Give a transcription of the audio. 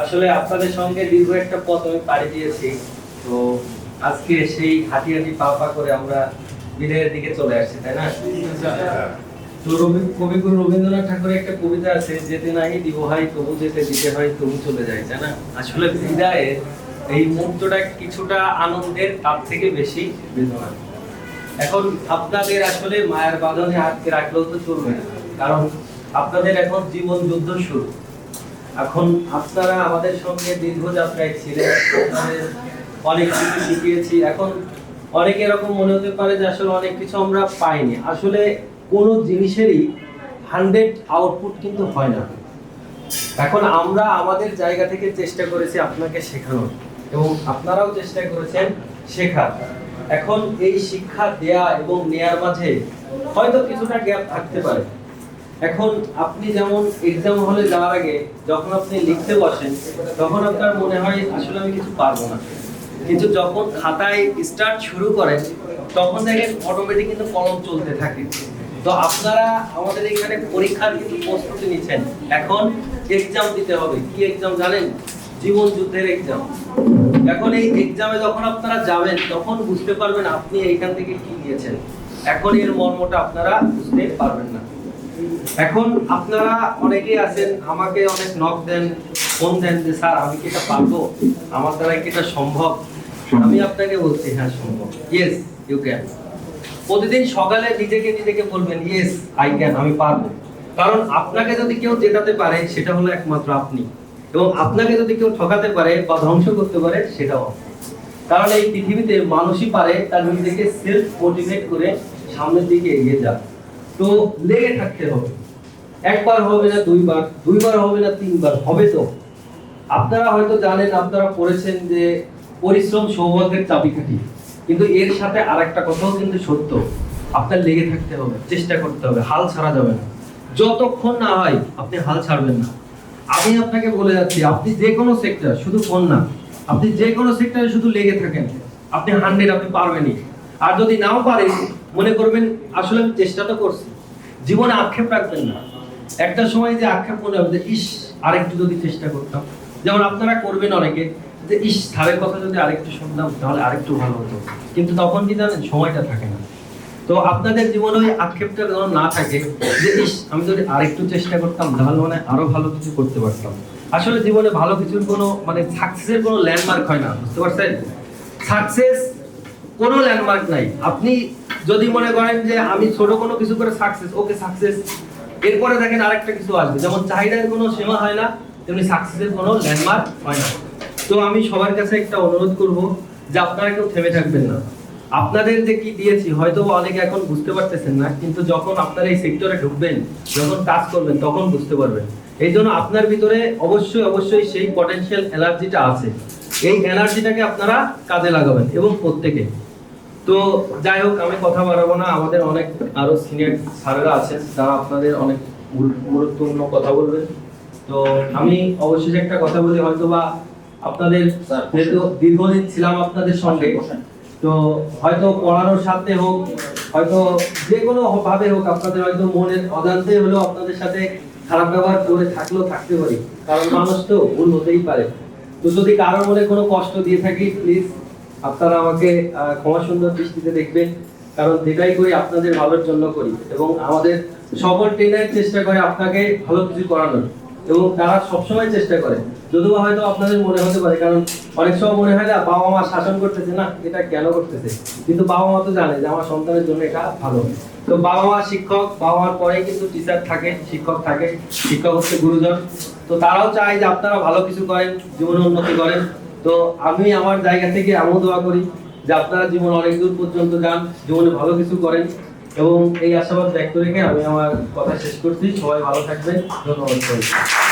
আসলে আপনাদের সঙ্গে দীর্ঘ একটা পথ আমি পাড়ি দিয়েছি। তো আজকে সেই হাঁটি হাঁটি পা পা করে আমরা বিদায়ের দিকে চলে আসছি, তাই না? তো কবিগুরু রবীন্দ্রনাথ ঠাকুরের একটা কবিতা আছে, যেতে দিব হয়, তবু যেতে দিতে হয়, তবু চলে যায় তাই না? আসলে বিদায়ের এই মুহূর্তটা কিছুটা আনন্দের তার থেকে বেশি বেদনা এখন আপনাদের আসলে মায়ের বাঁধনে আটকে রাখলেও তো চলবে না, কারণ আপনাদের এখন জীবন যুদ্ধ শুরু। এখন আপনারা আমাদের সঙ্গে দীর্ঘ যাত্রায় ছিলেন অনেক কিছু শিখিয়েছি। এখন অনেক এরকম মনে হতে পারে যে আসলে অনেক কিছু আমরা পাইনি। আসলে কোনো জিনিসেরই হান্ড্রেড আউটপুট কিন্তু হয় না। এখন আমরা আমাদের জায়গা থেকে চেষ্টা করেছি আপনাকে শেখানোর এবং আপনারাও চেষ্টা করেছেন শেখার। এখন এই শিক্ষা দেয়া এবং নেয়ার মাঝে হয়তো কিছুটা গ্যাপ থাকতে পারে। এখন আপনি যেমন এক্সাম হলে যাওয়ার আগে যখন আপনি লিখতে বসেন, তখন আপনার মনে হয় আসলে আমি কিছু পারব না। কিন্তু যখন খাতায় স্টার্ট শুরু করেন, তখন দেখেন অটোমেটিক কিন্তু কলম চলতে থাকে। তো আপনারা আমাদের এখানে পরীক্ষার কিন্তু প্রস্তুতি নিচ্ছেন। এখন এক্সাম দিতে হবে। কি এক্সাম জানেন? জীবন যুদ্ধের এক্সাম এখন এই এক্সামে যখন আপনারা যাবেন, তখন বুঝতে পারবেন আপনি এইখান থেকে কি নিয়েছেন। এখন এর মর্মটা আপনারা বুঝতে পারবেন না। এখন আপনারা অনেকেই আছেন আমাকে অনেক নক দেন ফোন দেন যে স্যার আমি কি এটা পারব? আমার দ্বারা কি এটা সম্ভব? আমি আপনাকে বলছি হ্যাঁ সম্ভব। ইয়েস ইউ ক্যান প্রতিদিন সকালে নিজেকে নিজেকে বলবেন ইয়েস আই ক্যান আমি পারব। কারণ আপনাকে যদি কেউ জেতাতে পারে সেটা হলো একমাত্র আপনি। এবং আপনাকে যদি কেউ ঠকাতে পারে বা ধ্বংস করতে পারে সেটাও কারণ এই পৃথিবীতে মানুষই পারে তার নিজেকে সেলফ মোটিভেট করে সামনের দিকে এগিয়ে যাক। তো লেগে থাকতে হবে। একবার হবে না দুইবার দুইবার হবে না তিনবার, হবে তো। আপনারা হয়তো জানেন, আপনারা পড়েছেন যে পরিশ্রম সৌভাগ্যের চাবিকাঠি। কিন্তু এর সাথে আরেকটা কথাও কিন্তু সত্য। আপনার লেগে থাকতে হবে, চেষ্টা করতে হবে, হাল ছাড়া যাবে না। যতক্ষণ না হয় আপনি হাল ছাড়বেন না। আমি আপনাকে বলে যাচ্ছি, আপনি যে কোনো সেক্টর শুধু ফোন না, আপনি যে কোনো সেক্টরে শুধু লেগে থাকেন। আপনি হান্ড্রেড আপনি পারবেনই। আর যদি নাও পারেন মনে করবেন, আসলে আমি চেষ্টা তো করছি। জীবনে আক্ষেপ রাখবেন না। একটা সময় যে আক্ষেপ মনে হবে যে, ইস, আরেকটু যদি চেষ্টা করতাম। যেমন আপনারা করবেন অনেকে যে, ইস স্যারের কথা যদি আরেকটু শুনতাম, তাহলে আরেকটু ভালো হতো। কিন্তু তখন কি জানেন, সময়টা থাকে না। তো আপনাদের জীবনে ওই আক্ষেপটা যেন না থাকে যে, ইস, আমি যদি আরেকটু চেষ্টা করতাম, তাহলে মানে আরও ভালো কিছু করতে পারতাম। আসলে জীবনে ভালো কিছুর কোনো মানে সাকসেসের কোনো ল্যান্ডমার্ক হয় না, বুঝতে পারছেন? সাকসেস কোনো ল্যান্ডমার্ক নাই। আপনি যদি মনে করেন যে আমি ছোট কোনো কিছু করে সাকসেস ওকে সাকসেস এরপরে দেখেন আরেকটা কিছু আসবে। যেমন চাহিদার কোনো সীমা হয় না, তেমনি সাকসেসের কোনো ল্যান্ডমার্ক হয় না। তো আমি সবার কাছে একটা অনুরোধ করব যে আপনারা কেউ থেমে থাকবেন না। আপনাদের যে কি দিয়েছি হয়তো অনেকে এখন বুঝতে পারতেছেন না, কিন্তু যখন আপনারা এই সেক্টরে ঢুকবেন, যখন কাজ করবেন, তখন বুঝতে পারবেন। এই জন্য আপনার ভিতরে অবশ্যই অবশ্যই সেই পটেনশিয়াল এনার্জিটা আছে। এই এনার্জিটাকে আপনারা কাজে লাগাবেন, এবং প্রত্যেকে। তো যাই হোক আমি কথা বাড়াবো না। আমাদের অনেক আরও সিনিয়র স্যারেরা আছেন তারা আপনাদের অনেক গুরুত্বপূর্ণ কথা বলবেন। তো আমি অবশেষে একটা কথা বলি হয়তো বা আপনাদের যেহেতু দীর্ঘদিন ছিলাম আপনাদের সঙ্গে তো হয়তো পড়ানোর সাথে হোক হয়তো যে কোনো ভাবে হোক আপনাদের হয়তো মনের অজান্তে হলেও আপনাদের সাথে খারাপ ব্যবহার করে থাকলেও থাকতে পারি। কারণ মানুষ তো ভুল হতেই পারে। তো যদি কারোর মনে কোনো কষ্ট দিয়ে থাকি প্লিজ আপনারা আমাকে ক্ষমা সুন্দর দৃষ্টিতে দেখবেন, কারণ যেটাই করি আপনাদের ভালোর জন্য করি এবং আমাদের সকল ট্রেনের চেষ্টা করে আপনাকে ভালো কিছু করানোর এবং তারা সবসময় চেষ্টা করে। যদিও হয়তো আপনাদের মনে হতে পারে, কারণ অনেক সময় মনে হয় না, বাবা মা শাসন করতেছে, না, এটা কেন করতেছে? কিন্তু বাবা মা তো জানে যে আমার সন্তানের জন্য এটা ভালো। তো বাবা মা শিক্ষক, বাবা মার পরে কিন্তু টিচার থাকে, শিক্ষক থাকে, শিক্ষক হচ্ছে গুরুজন। তো তারাও চায় যে আপনারা ভালো কিছু করেন, জীবনে উন্নতি করেন। তো আমি আমার জায়গা থেকে আমিও দোয়া করি যে আপনারা জীবন অনেক দূর পর্যন্ত যান, জীবনে ভালো কিছু করেন এবং এই আশাবাদ ব্যক্ত রেখে আমি আমার কথা শেষ করছি সবাই ভালো থাকবেন ধন্যবাদ।